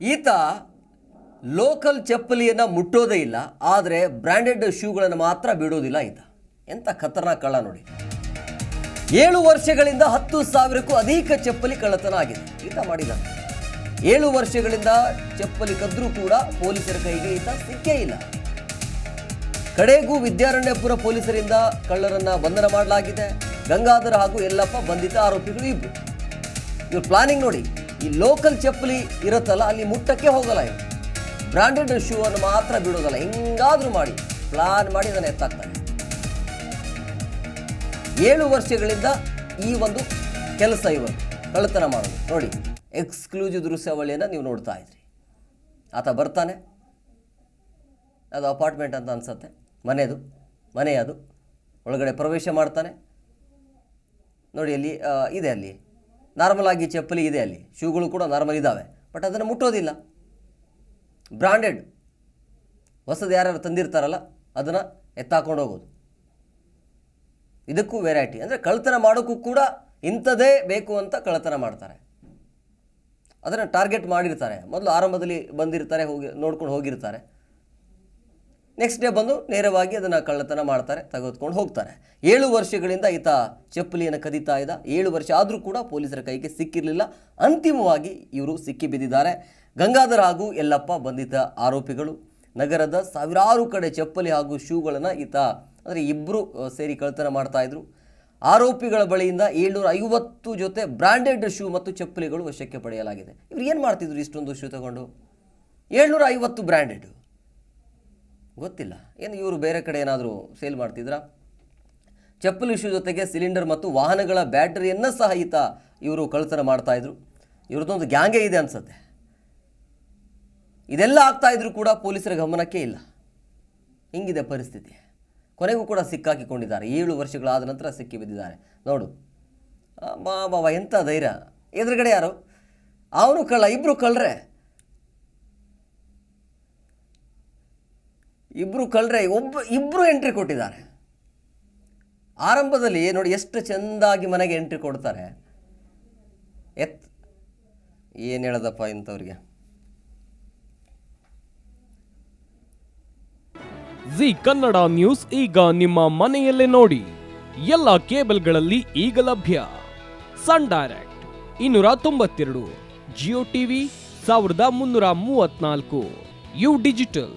ಈತ ಲೋಕಲ್ ಚಪ್ಪಲಿಯನ್ನು ಮುಟ್ಟೋದೇ ಇಲ್ಲ, ಆದರೆ ಬ್ರ್ಯಾಂಡೆಡ್ ಶೂಗಳನ್ನು ಮಾತ್ರ ಬಿಡೋದಿಲ್ಲ ಈತ. ಎಂಥ ಖತರ್ನಾಕ್ ಕಳ್ಳ ನೋಡಿ. ಏಳು ವರ್ಷಗಳಿಂದ ಹತ್ತು ಸಾವಿರಕ್ಕೂ ಅಧಿಕ ಚಪ್ಪಲಿ ಕಳ್ಳತನ ಆಗಿದೆ. ಈತ ಮಾಡಿದ ಏಳು ವರ್ಷಗಳಿಂದ ಚಪ್ಪಲಿ ಕದ್ರೂ ಕೂಡ ಪೊಲೀಸರ ಕೈಗೆ ಈತ ಸಿಕ್ಕೇ ಇಲ್ಲ. ಕಡೆಗೂ ವಿದ್ಯಾರಣ್ಯಪುರ ಪೊಲೀಸರಿಂದ ಕಳ್ಳರನ್ನ ಬಂಧನ ಮಾಡಲಾಗಿದೆ. ಗಂಗಾಧರ ಹಾಗೂ ಯಲ್ಲಪ್ಪ ಬಂಧಿತ ಆರೋಪಿಗಳು ಇಬ್ಬರು ಇವ್ರ ಪ್ಲಾನಿಂಗ್ ನೋಡಿ. ಈ ಲೋಕಲ್ ಚಪ್ಪಲಿ ಇರುತ್ತಲ್ಲ, ಅಲ್ಲಿ ಮುಟ್ಟಕ್ಕೆ ಹೋಗಲ್ಲ ಇದು ಬ್ರಾಂಡೆಡ್ ಶೂವನ್ನು ಮಾತ್ರ ಬಿಡೋದಲ್ಲ ಹೆಂಗಾದ್ರೂ ಮಾಡಿ ಪ್ಲಾನ್ ಮಾಡಿ ಅದನ್ನು ಎತ್ತಾಗ್ತಾನೆ ಏಳು ವರ್ಷಗಳಿಂದ ಈ ಒಂದು ಕೆಲಸ ಇವರು. ಕಳ್ಳತನ ಮಾಡೋದು ನೋಡಿ ಎಕ್ಸ್ಕ್ಲೂಸಿವ್ ದೃಶ್ಯಾವಳಿಯನ್ನು ನೀವು ನೋಡ್ತಾ ಇದ್ರಿ. ಆತ ಬರ್ತಾನೆ. ಅದು ಅಪಾರ್ಟ್ಮೆಂಟ್ ಅಂತ ಅನ್ಸುತ್ತೆ. ಮನೆದು ಮನೆ ಅದು ಒಳಗಡೆ ಪ್ರವೇಶ ಮಾಡ್ತಾನೆ. ನೋಡಿ, ಅಲ್ಲಿ ಇದೆ ಅಲ್ಲಿ. ನಾರ್ಮಲ್ ಆಗಿ ಚಪ್ಪಲಿ ಇದೆ ಅಲ್ಲಿ. ಶೂಗಳು ಕೂಡ ನಾರ್ಮಲ್ ಇದ್ದಾವೆ ಬಟ್ ಅದನ್ನು ಮುಟ್ಟೋದಿಲ್ಲ. ಬ್ರಾಂಡೆಡ್ ಹೊಸದು ಯಾರ್ಯಾರು ತಂದಿರ್ತಾರಲ್ಲ, ಅದನ್ನು ಎತ್ತಾಕೊಂಡು ಹೋಗೋದು. ಇದಕ್ಕೂ ವೆರೈಟಿ ಅಂದರೆ ಕಳ್ತನ ಮಾಡೋಕ್ಕೂ ಕೂಡ ಇಂಥದ್ದೇ ಬೇಕು ಅಂತ ಕಳ್ತನ ಮಾಡ್ತಾರೆ. ಅದನ್ನು ಟಾರ್ಗೆಟ್ ಮಾಡಿರ್ತಾರೆ. ಮೊದಲು ಆರಂಭದಲ್ಲಿ ಬಂದಿರ್ತಾರೆ, ಹೋಗಿ ನೋಡ್ಕೊಂಡು ಹೋಗಿರ್ತಾರೆ. ನೆಕ್ಸ್ಟ್ ಡೇ ಬಂದು ನೇರವಾಗಿ ಅದನ್ನು ಕಳ್ಳತನ ಮಾಡ್ತಾರೆ, ತೆಗೆದುಕೊಂಡು ಹೋಗ್ತಾರೆ. ಏಳು ವರ್ಷಗಳಿಂದ ಈತ ಚಪ್ಪಲಿಯನ್ನು ಕದೀತಾ ಇದ್ದ. ಏಳು ವರ್ಷ ಆದರೂ ಕೂಡ ಪೊಲೀಸರ ಕೈಗೆ ಸಿಕ್ಕಿರಲಿಲ್ಲ. ಅಂತಿಮವಾಗಿ ಇವರು ಸಿಕ್ಕಿ ಬಿದ್ದಿದ್ದಾರೆ. ಗಂಗಾಧರ ಹಾಗೂ ಎಲ್ಲಪ್ಪ ಬಂಧಿತ ಆರೋಪಿಗಳು, ನಗರದ ಸಾವಿರಾರು ಕಡೆ ಚಪ್ಪಲಿ ಹಾಗೂ ಶೂಗಳನ್ನು ಈತ, ಅಂದರೆ ಇಬ್ಬರು ಸೇರಿ ಕಳ್ಳತನ ಮಾಡ್ತಾಯಿದ್ರು ಆರೋಪಿಗಳ ಬಳಿಯಿಂದ ಏಳ್ನೂರ ಐವತ್ತು ಜೊತೆ ಬ್ರಾಂಡೆಡ್ ಶೂ ಮತ್ತು ಚಪ್ಪಲಿಗಳು ವಶಕ್ಕೆ ಪಡೆಯಲಾಗಿದೆ. ಇವ್ರು ಏನು ಮಾಡ್ತಿದ್ರು ಇಷ್ಟೊಂದು ಶೂ ತಗೊಂಡು? ಏಳ್ನೂರ ಐವತ್ತು ಬ್ರ್ಯಾಂಡೆಡ್ ಗೊತ್ತಿಲ್ಲ. ಏನು ಇವರು ಬೇರೆ ಕಡೆ ಏನಾದರೂ ಸೇಲ್ ಮಾಡ್ತಿದ್ರಾ? ಚಪ್ಪಲಿ ಇಶ್ಯೂ ಜೊತೆಗೆ ಸಿಲಿಂಡರ್ ಮತ್ತು ವಾಹನಗಳ ಬ್ಯಾಟರಿಯನ್ನು ಸಹ ಈತ ಇವರು ಕಳ್ತನ ಮಾಡ್ತಾಯಿದ್ರು ಇವ್ರದ್ದೊಂದು ಗ್ಯಾಂಗೇ ಇದೆ ಅನ್ಸುತ್ತೆ. ಇದೆಲ್ಲ ಆಗ್ತಾ ಇದ್ರು ಕೂಡ ಪೊಲೀಸರ ಗಮನಕ್ಕೆ ಇಲ್ಲ. ಹಿಂಗಿದೆ ಪರಿಸ್ಥಿತಿ. ಕೊನೆಗೂ ಕೂಡ ಸಿಕ್ಕಾಕಿಕೊಂಡಿದ್ದಾರೆ. ಏಳು ವರ್ಷಗಳಾದ ನಂತರ ಸಿಕ್ಕಿ ಬಿದ್ದಿದ್ದಾರೆ. ನೋಡು. ಬಾ ಬಾವ ಎಂಥ ಧೈರ್ಯ. ಎದುರುಗಡೆ ಯಾರು? ಅವನು ಕಳ್ಳ ಇಬ್ಬರು ಕಳ್ಳರೆ ಇಬ್ಬರು ಕಳ್ಳರೆ ಒಬ್ಬ ಇಬ್ಬರು ಎಂಟ್ರಿ ಕೊಟ್ಟಿದ್ದಾರೆ. ಆರಂಭದಲ್ಲಿ ನೋಡಿ ಎಷ್ಟು ಚೆಂದಾಗಿ ಮನೆಗೆ ಎಂಟ್ರಿ ಕೊಡ್ತಾರೆ. ಎತ್, ಏನು ಹೇಳದಪ್ಪ ಇಂಥವ್ರಿಗೆ? ಜಿ ಕನ್ನಡ ನ್ಯೂಸ್ ಈಗ ನಿಮ್ಮ ಮನೆಯಲ್ಲೇ ನೋಡಿ. ಎಲ್ಲ ಕೇಬಲ್ಗಳಲ್ಲಿ ಈಗ ಲಭ್ಯ. ಸನ್ ಡೈರೆಕ್ಟ್ ಇನ್ನೂರ ತೊಂಬತ್ತೆರಡು, ಜಿಯೋ ಟಿವಿ ಸಾವಿರದ ಮುನ್ನೂರ ಮೂವತ್ನಾಲ್ಕು ಯು ಡಿಜಿಟಲ್.